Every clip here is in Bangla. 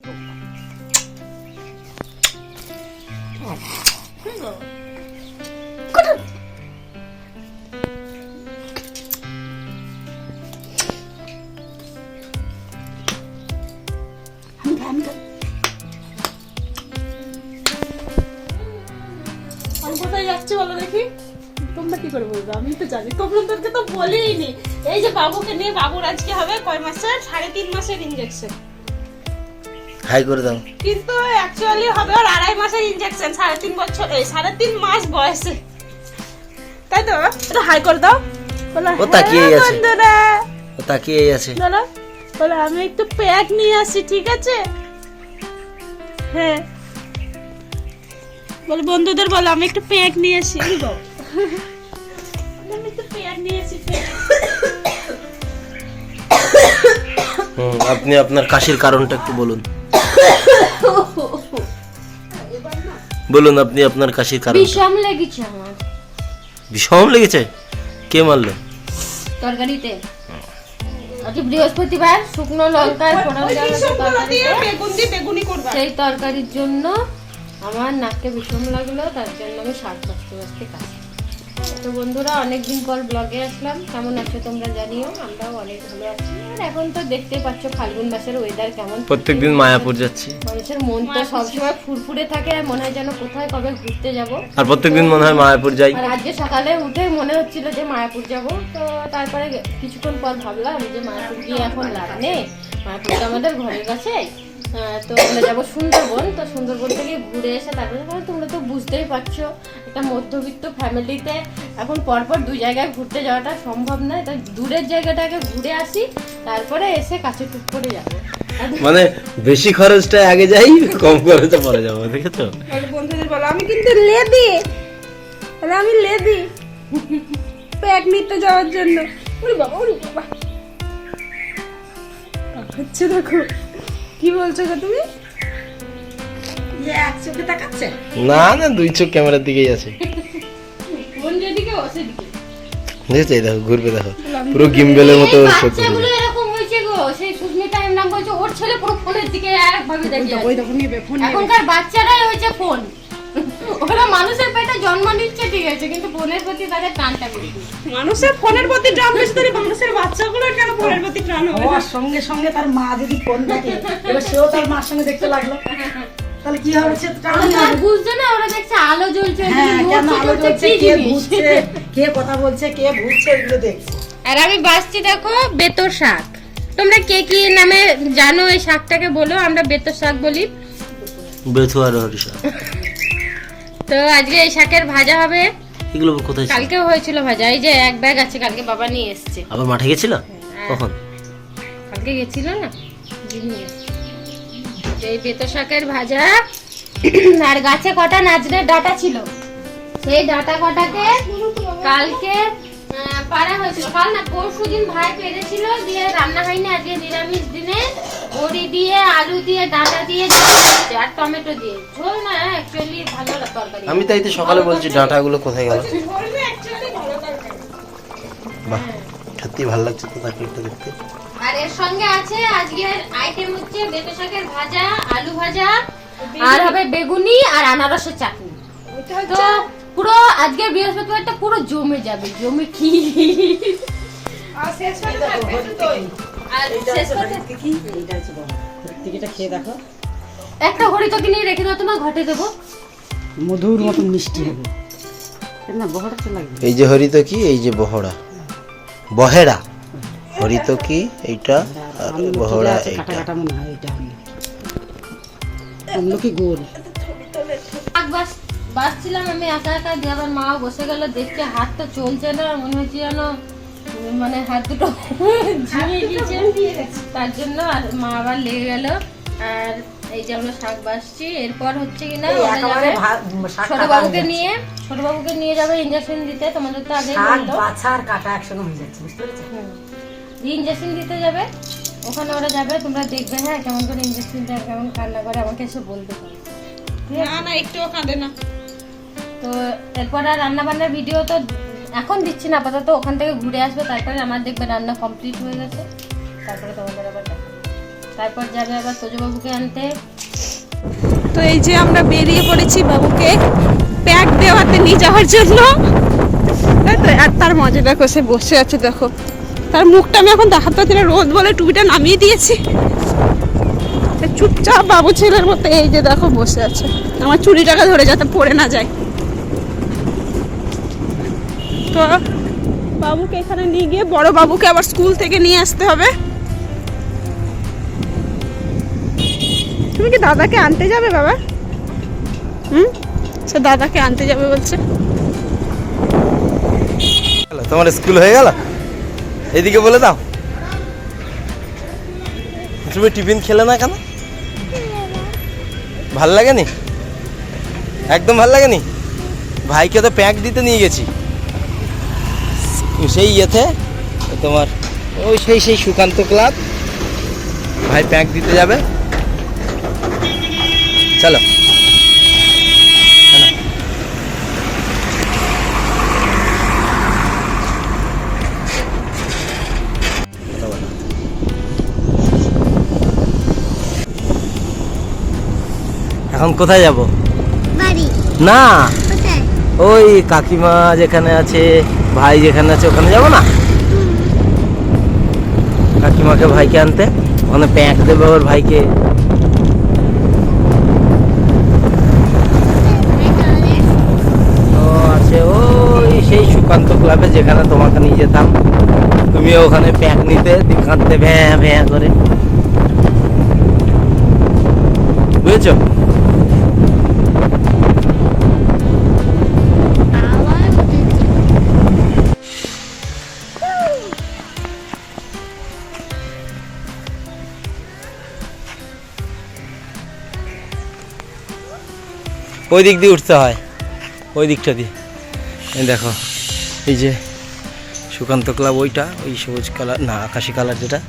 কোথায় যাচ্ছি বলো দেখি? তোমরা কি করে বলবে? আমি তো জানি। তোমরাদেরকে তো বলেই এই যে বাবুকে নিয়ে বাবুর আজকে হবে কয় মাসের? সাড়ে তিন মাসের ইঞ্জেকশন হাই করে দাও। কিন্তু অ্যাকচুয়ালি হবে ওর আড়াই মাসের ইঞ্জেকশন সাড়ে তিন বছর এই সাড়ে তিন মাস বয়সে। তাই তো? এটা হাই করে দাও। ও তাকিয়েই হ্যাঁ আছে। ও তাকিয়ে আছে। বলো বলো আমি একটু প্যাক নিয়ে আসি ঠিক আছে? হ্যাঁ। বলো বন্ধুদের বলো আমি একটু প্যাক নিয়ে আসি। আমি একটু প্যাক নিয়ে আসি আপনি আপনার কাশির কারণটা একটু বলুন। বলুন আপনি আপনার কাশির কারণ বিষম লেগেছে আমার। বিষম লেগেছে? কে মারলো? তরকারিতে। আজকে বৃহস্পতিবার শুকনো লঙ্কা ফোড়ন দেওয়া ওই দিয়ে বেগুন দিয়ে বেগুনি করবা। সেই তরকারির জন্য আমার নাককে বিষম লাগল তার জন্য আমি শাক বাঁচতে বাঁচতে কাজ তো বন্ধুরা অনেকদিন পর ব্লগে আসলাম। কেমন আছো তোমরা জানিও আমরাও অনেক ভালো আছি। আর এখন তো দেখতেই পাচ্ছ ফাল্গুন মাসের ওয়েদার কেমন। প্রত্যেকদিন মায়াপুর যাচ্ছি। মানুষের মন তো সবসময় ফুরফুরে থাকে আর মনে হয় যেন কোথায় কবে ঘুরতে যাব। আর প্রত্যেকদিন মনে হয় মায়াপুর যাই। আর আজকে সকালে উঠে মনে হচ্ছিল যে মায়াপুর যাব। তো তারপরে কিছুক্ষণ পর ভাবলাম যে মায়াপুর গিয়ে এখন লাভ নেই। মায়াপুর তো আমাদের ঘরের কাছে তো আমরা যাব সুন্দরবন। তো সুন্দরবন থেকে ঘুরে এসে তারপরে তোমরা তো বুঝতেই পারছ একটা মধ্যবিত্ত ফ্যামিলিতে এখন পরপর দু জায়গায় ঘুরতে যাওয়াটা সম্ভব নয় তো দূরের জায়গাটাকে ঘুরে আসি তারপরে এসে কাছে টুক করে যাব। মানে বেশি খরচটা আগে যাই কম খরচে পরে যাব দেখেছ? বন্ধুদের বলো আমি কিন্তু লেদি। তাহলে আমি লেদি। প্যাক নিতে যাওয়ার জন্য। ওরে বাবা ওরে বাবা। হচ্ছে দেখো। কি বলছো গো তুমি? যে এক চোখে তাকাচ্ছে? না না দুই চোখ ক্যামেরার দিকেই আছে। কোন যেদিকে ও সেদিকে। দেখেছ দেখো ঘুরবে দেখো। পুরো গিম্বেলের মতো ওর চোখ ঘুরবে এরকম হয়েছে গো সেই সুস্মিতা এম নাম বলছে ওর ছেলে পুরো ফোনের দিকে একভাবে দেখে ওই দেখো নিবে ফোন এখনকার বাচ্চারাই হয়েছে ফোন। ওরা মানুষের পেটে জন্ম নিচ্ছে ঠিক আছে কিন্তু ফোনের প্রতি তাদের টানটা বেশি। মানুষের ফোনের প্রতি টান বেশি ধরে মানুষের বাচ্চাগুলোর কেন ফোনের প্রতি টান হবে সঙ্গে সঙ্গে তার মা যদি ফোন দেখে এবার সেও তার মার সঙ্গে দেখতে লাগল। তাহলে কি হবে? সে বুঝছে না ওরা দেখছে আলো জ্বলছে হ্যাঁ কেন আলো জ্বলছে কে? ঘুরছে কে কথা বলছে কে ঘুরছে এগুলো দেখছে। আর আমি বাসছি দেখো বেতর শাক। তোমরা কে কি নামে জানো এই শাকটাকে? বলো আমরা বেতর শাক বলি। বেথু আর হরিষা তো আজকে এই শাকের ভাজা হবে। এগুলো কোথায় ছিল? কালকেও হয়েছিল ভাজা এই যে এক ব্যাগ আছে কালকে বাবা নিয়ে এসছে। আবার মাঠে গেছিল? কখন? কালকে গেছিল না? নিয়ে। তো এই বেতো শাকের ভাজা। আর গাছে কটা নাচনের ডাটা ছিল? সেই ডাটা কটাকে কালকে আহ, পাড়া হয়েছিল। কাল না পরশু দিন ভাই পেরেছিল দিয়ে রান্না হয়নি আজকে নিরামিষ দিনে। বড়ি দিয়ে আলু দিয়ে ডাঁটা দিয়ে আর টমেটো দিয়ে। ঝোল না অ্যাকচুয়ালি ভালো তরকারি। আমি তাই তো সকালে বলছি ডাঁটাগুলো কোথায় গেল? বাহ সত্যি ভালো লাগছে তো তরকারিটা দেখতে। আর এর সঙ্গে আছে আজকের আইটেম হচ্ছে বেতো শাকের ভাজা আলু ভাজা আর হবে বেগুনি আর আনারসের চাটনি। তো পুরো আজকে বৃহস্পতিবারটা পুরো জমে যাবে জমে কি? আর শেষ করতে কি? এইটা হচ্ছে বড় টিকিটা। খেয়ে দেখো। একটা ঘড়ি তো কিনে রেখে দাও তোমার ঘটে দেবো। মধুর মতন মিষ্টি হবে। এই যে হরিত কি? এই যে বহড়া বহেড়া হরিত কি? এইটা? আর বহড়া এইটা। আমলকি গোল? বাসছিলাম আমি একা একা দিয়ে আবার মাও বসে গেল দেখছে হাত তো চলছে না মনে হচ্ছে যেন মানে হাত দুটো ঝিমিয়ে তার জন্য আর মা আবার লেগে গেল। আর এই যে আমরা শাক বাসছি এরপর হচ্ছে কিনা এই ওরা একেবারে যাবে ভা- শাক ছোট কাটা হয়ে বাবুকে যাচ্ছে। নিয়ে ছোট বাবুকে নিয়ে যাবে ইঞ্জেকশন দিতে তোমাদের তো আগে বাছা আর কাটা একসঙ্গে হয়ে যাচ্ছে বুঝতে পেরেছ ইঞ্জেকশন দিতে যাবে। ওখানে ওরা যাবে তোমরা দেখবে হ্যাঁ কেমন করে ইঞ্জেকশন দেয় কেমন কান্না করে আমাকে এসে বলতে পারো না না একটুও কাঁদে না। তো এরপর আর রান্না বান্নার ভিডিও তো এখন দিচ্ছি না আপাতত ওখান থেকে ঘুরে আসবে তারপরে আমার দেখবে রান্না কমপ্লিট হয়ে গেছে। তারপরে তোমাদের আবার তারপর যাবে আবার তোজবাবুকে আনতে। তো এই যে আমরা বেরিয়ে পড়েছি বাবুকে প্যাক দেওয়াতে নিয়ে যাওয়ার জন্য। তো? আর তার মজা দেখো সে বসে আছে দেখো। তার মুখটা আমি এখন দেখাতে পারছি না, রোদ বলে টুপিটা নামিয়ে দিয়েছি। চুপচাপ বাবু ছেলের মতো, এই যে দেখো বসে আছে। আমার চুড়িটাকে ধরে যাতে পড়ে না যায়। তো বাবুকে এখানে নিয়ে গিয়ে, বড় বাবুকে আবার স্কুল থেকে নিয়ে আসতে হবে। তুমি কি দাদাকে আনতে যাবে বাবা? হুম? সে দাদাকে আনতে যাবে বলছে। তোমার স্কুল হয়ে গেল? এদিকে বলে দাও। তুমি টিফিন খেলে না কেন? ভালো লাগেনি? একদম ভালো লাগেনি? ভাইকে তো প্যাক দিতে নিয়ে গেছি। সেই ইয়েতে তোমার ওই সেই সেই সুকান্ত ক্লাব। ভাই প্যাক দিতে যাবে। চলো। চলো। এখন কোথায় যাব? বাড়ি। না? ওই কাকিমা যেখানে আছে ভাই যেখানে আছে ওখানে যাব না? কাকিমাকে ভাইকে আনতে? ওখানে প্যাঁক দেবে ওর ভাইকে। ও আছে ওই সেই সুকান্ত ক্লাবে যেখানে তোমাকে নিয়ে যেতাম। তুমি ওখানে প্যাক নিতে কাঁদতে ভ্যাঁ ভ্যাঁ করে। বুঝেছ? ওই দিক দিয়ে উঠতে হয়। ওই দিকটা দিয়ে। দেখো, এই যে সুকান্ত ক্লাব ওইটা, ওই সবুজ কালার, না, আকাশি কালার যেটা,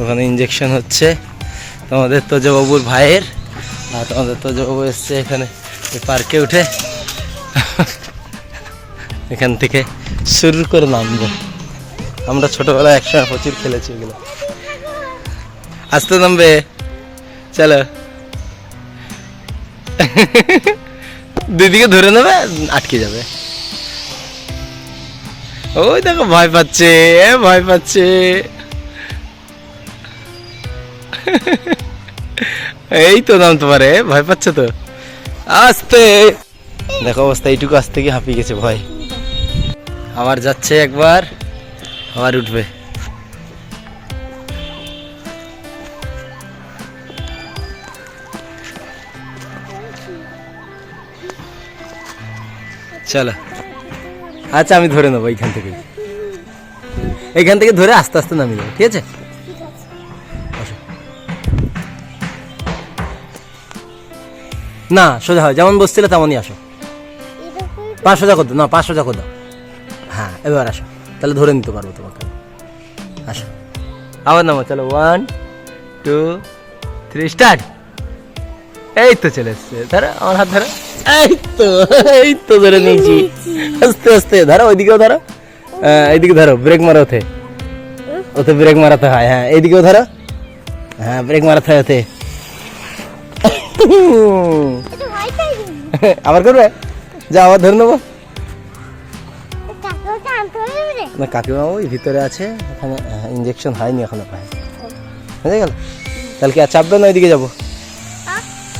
ওখানে ইঞ্জেকশন হচ্ছে। তোমাদের তোজবাবুর ভাইয়ের, আর তোমাদের তোজবাবু এসছে এখানে পার্কে উঠে। এখান থেকে শুরু করে নামবো। আমরা ছোটবেলায় একসময় প্রচুর খেলেছি এগুলো। আসতে নামবে। চলো। দিদিকে ধরে নেবে, আটকে যাবে। ওই দেখো, ভয় পাচ্ছে ভয় পাচ্ছে। এই তো নাম তোমার ভয় পাচ্ছে তো। আস্তে। দেখো অবস্থা, এইটুকু আসতে গিয়ে হাঁপিয়ে গেছে, ভয়। আবার যাচ্ছে একবার, আবার উঠবে। চলো। আচ্ছা আমি ধরে নেব এইখান থেকে। এইখান থেকে ধরে আস্তে আস্তে নামিয়ে যাব ঠিক আছে। না, সোজা হয়, যেমন বসছিলে তেমনই আসো। পা সোজা করে না, পা সোজা করে দাও। হ্যাঁ এবার আসো। তাহলে ধরে নিতে পারব তোমাকে। আসো। আবার নামো চলো ওয়ান টু থ্রি স্টার্ট এই তো চলে এসছে। ধরো, আমার হাত ধরো। এই তো এই তো ধরে নিয়েছি। আস্তে আস্তে, ধরো, ওইদিকেও ধরো। এইদিকে ধরো ব্রেক মারো ওতে। ওতে ব্রেক মারাতে হয় হ্যাঁ এইদিকেও ধরো। হ্যাঁ ব্রেক মারাতে হয় ওতে। আবার করবে? যা, আবার ধরে নেব। না কাকিমা ওই ভিতরে আছে, ওখানে ইঞ্জেকশন হয়নি এখনও পায় বুঝে গেল? তাহলে কি আর চাপবে না, ওইদিকে যাব?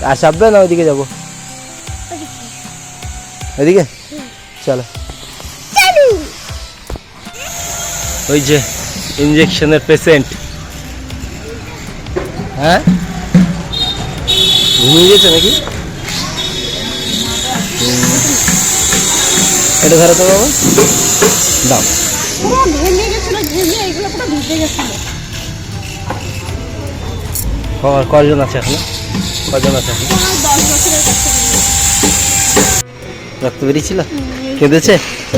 আর চাপবে না ওইদিকে যাব। ওইদিকে? চলো। ওই যে ইঞ্জেকশনের পেশেন্ট হ্যাঁ? ঘুমিয়ে গেছে নাকি? এটা ধরো তো বাবা। দাও। কজন আছে এখন? কজন আছে রক্ত বেরিয়েছিল? কেঁদেছে?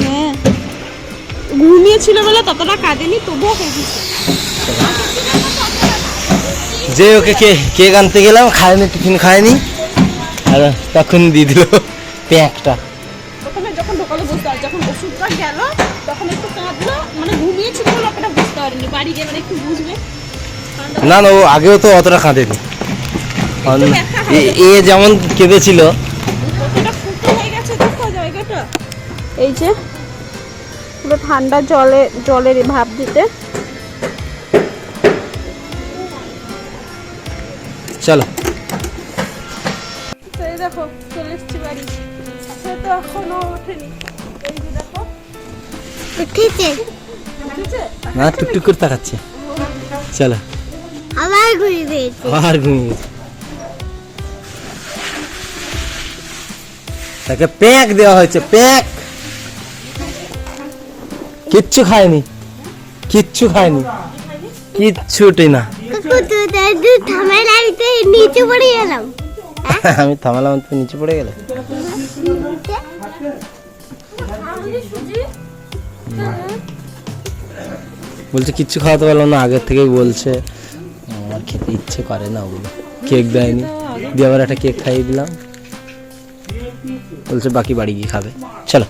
হ্যাঁ। ঘুমিয়েছিল বলে ততটা কাঁদেনি তবুও কেঁদেছে। যে ওকে কে কেক আনতে গেলাম খায়নি টিফিন খায়নি। আর তখন দিয়ে দিল প্যাকটা। প্রথমে যখন ঢোকালো বুঝতে পারি যখন ওষুধটা গেল তখন একটু কাঁদলো মানে ঘুমিয়েছিল বলে অতটা বুঝতে পারিনি। বাড়ি গিয়ে মানে একটু বুঝবে। না না ও আগেও তো অতটা কাঁদেনি। এ- এ যেমন কেঁদেছিল। হয়ে এই যে পুরো ঠান্ডা জলে জলের ভাব দিতে। চলো। তো এই দেখো চলে এসছি বাড়ি। তো এখনও ওঠেনি। এই যে দেখো। উঠেছে। উঠেছে? না টুকটুক করে তাকাচ্ছে। চলো। আবার ঘুরে ঘুমিয়ে তাকে প্যাক দেওয়া হয়েছে, প্যাক। কিচ্ছু খায়নি। কিচ্ছু খায়নি। কিচ্ছুটি না। তো আমি থামালাম তুই নিচে পড়ে গেলে। বলছে, কিচ্ছু খাওয়াতে পারলাম না, আগের থেকেই বলছে। আমার খেতে ইচ্ছে করে না ওগুলো। কেক দেয়নি। দিয়ে আবার একটা কেক খাইয়ে দিলাম। বলছে বাকি বাড়ি গিয়ে খাবে। চলো।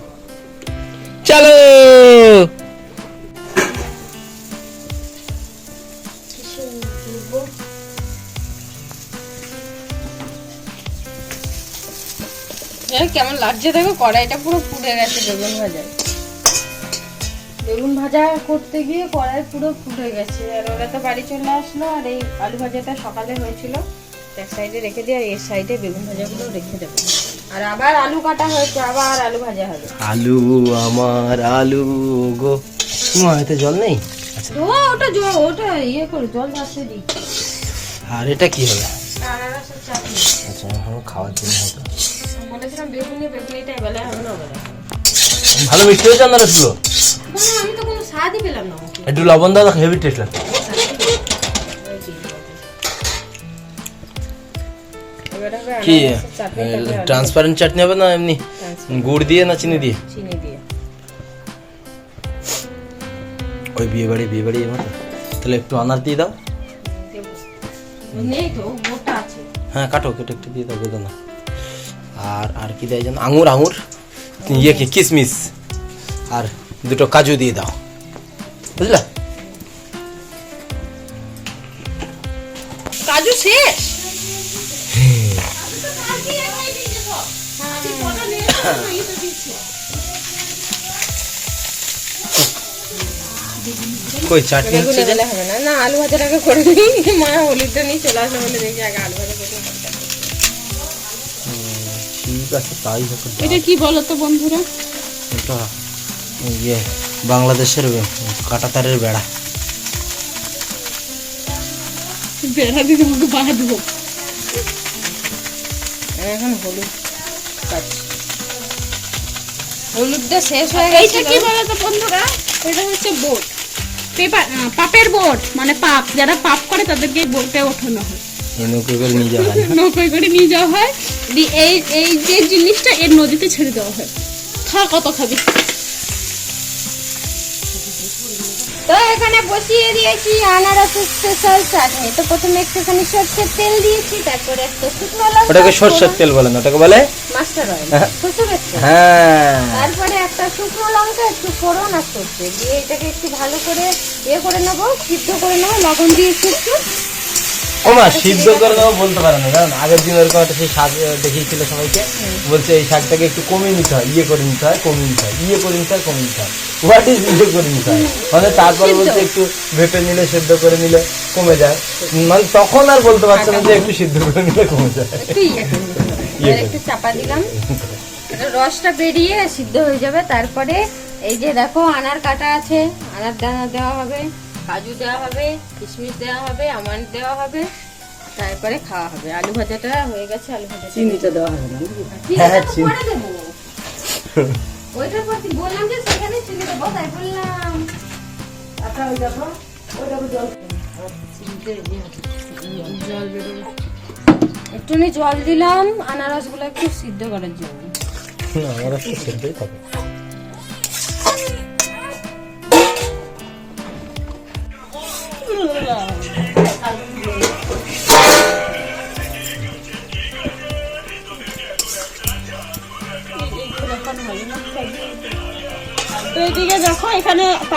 চলো! এই কেমন লাগছে দেখো? কড়াইটা পুরো ফুটে গেছে বেগুন ভাজা। বেগুন ভাজা করতে গিয়ে কড়াই পুরো ফুটে গেছে। আর ওরা তো বাড়ি চলে আসলো আর এই আলু ভাজাটা সকালে হয়েছিল। এক সাইডে রেখে দিয়ে আর এই সাইডে বেগুন ভাজাগুলো রেখে দেবো। আর আবার আলু কাটা হয়েছে আবার আলু ভাজা হবে। আলু আমার আলু গো। তোমার এতে জল নেই? আচ্ছা। ও ওটা জল ওটা ইয়ে করে জল দিই। আর এটা কি হবে? আচ্ছা এখন খাওয়ার জন্য হয়তো বলেছিলাম বেগুনি বেগুনিটা এবেলায় হবে না ভালো মিষ্টি হয়েছে না, আমি তো কোনো স্বাদই পেলাম না একটু লবণ দাও হেভি টেস্ট লাগছে। কি ট্রান্সপারেন্ট চাটনি হবে। না এমনি গুড় দিয়ে না চিনি দিয়ে? চিনি দিয়ে। ওই বিয়ে বাড়ি বিয়ে বাড়ি মতো তাহলে একটু আনার দিয়ে দাও। হ্যাঁ কাটো কেটে একটু দিয়ে দাও বেদনা না আর আর কি দেয় জানো আঙুর আঙুর। ইয়ে কি কিশমিশ আর দুটো কাজু দিয়ে দাও। বুঝলা? কাজু শেষ? কই চাটনি হচ্ছে যে? হবে না। না আলু ভাজার আগে করে নিই মা হলুদটা নিয়ে চলে আসলে বলে দেখি আগে আলু ভাজা করে ঠিক আছে তাই হোক। এটা কি বলো তো বন্ধুরা? এটা ইয়ে বাংলাদেশের কাটাতারের বেড়া। বেড়া দিদি মুখে বাঁধবো এখন হলুদ হলুদটা শেষ হয়ে এইটা গেছে কি বলো তো বন্ধুরা? এটা হচ্ছে বোট। পেপার পাপের বোট মানে পাপ। যারা পাপ করে তাদেরকে বোটে ওঠানো হয়। নৌকো করে নিয়ে যাওয়া হয় নৌকোয় করে নিয়ে যাওয়া হয়। দিয়ে এই এই যে জিনিসটা এর নদীতে ছেড়ে দেওয়া হয়। খা কত খাবি। তো এখানে বসিয়ে দিয়েছি আনারসের স্পেশাল চাটনি তো প্রথমে একটুখানি সর্ষের তেল দিয়েছি তারপরে একটু শুকনো লঙ্কা ওটাকে সর্ষের তেল বলে না ওটাকে বলে মাস্টার অয়েল শ্বশুরের তেল। হ্যাঁ। তারপরে একটা শুকনো লঙ্কা একটু ফোড়ন আর সর্ষে। দিয়ে এটাকে একটু ভালো করে ইয়ে করে নেব সিদ্ধ করে নেব লবণ দিয়ে একটু ও মা সিদ্ধ করে দেবো বলতে পারে না। জানেন আগের দিন ওরকম একটা সেই শাক দেখিয়েছিল সবাইকে। বলছে এই শাকটাকে একটু কমিয়ে নিতে হয়। ইয়ে করে নিতে হয় কমিয়ে নিতে হয়। ইয়ে করে নিতে হয় কমিয়ে নিতে হয়। হোয়াট ইজ ইয়ে করে নিতে হয়? মানে তারপরে বলছে একটু ভেপে নিলে সেদ্ধ করে নিলে কমে যায়। মানে তখন আর বলতে পারছে না যে একটু সিদ্ধ করে নিলে কমে যায়। একটু ইয়ে। ইয়ে। একটু চাপা দিলাম। রসটা বেরিয়ে সিদ্ধ হয়ে যাবে। তারপরে এই যে দেখো আনার কাটা আছে। আনার দানা দেওয়া হবে। কাজু দেওয়া হবে কিশমিশ দেওয়া হবে আমান্ড দেওয়া হবে তারপরে খাওয়া হবে। আলু ভাজাটা হয়ে গেছে আলু ভাজা চিনিটা দেওয়া হবে না? নাকি? হ্যাঁ, চিনি। পরে দেবো। ওইটার পর বললাম যে সেখানে চিনি দেবো তাই বললাম। আচ্ছা ওই দেখো ওই দেখো জল জল বেরোবে। একটুখানি জল দিলাম আনারসগুলো একটু সিদ্ধ করার জন্য। আমার একটা থাকে।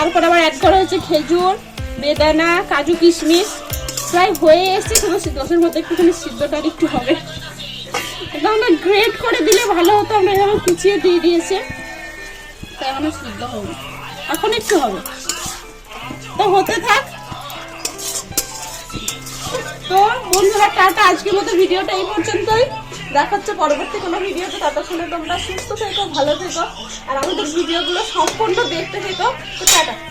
তারপর আবার অ্যাড করা হয়েছে খেজুর, বেদানা, কাজু কিশমিশ। প্রায় হয়ে এসছে শুধু দশের মধ্যে একটুখানি সিদ্ধটা একটু হবে। এটা আমরা গ্রেট করে দিলে ভালো হতো, আমরা এভাবে কুচিয়ে দিয়ে দিয়েছে। তাই এখনও সিদ্ধ হবে এখন একটু হবে। তো হতে থাক। তো বন্ধুরা, টাটা। আজকের মতো ভিডিওটা এই পর্যন্তই। দেখা হচ্ছে পরবর্তী কোনো ভিডিওতে ততক্ষণে তোমরা সুস্থ থেকো, ভালো থেকো। আর আমাদের ভিডিওগুলো সম্পূর্ণ দেখতে থেকো। তো টাটা।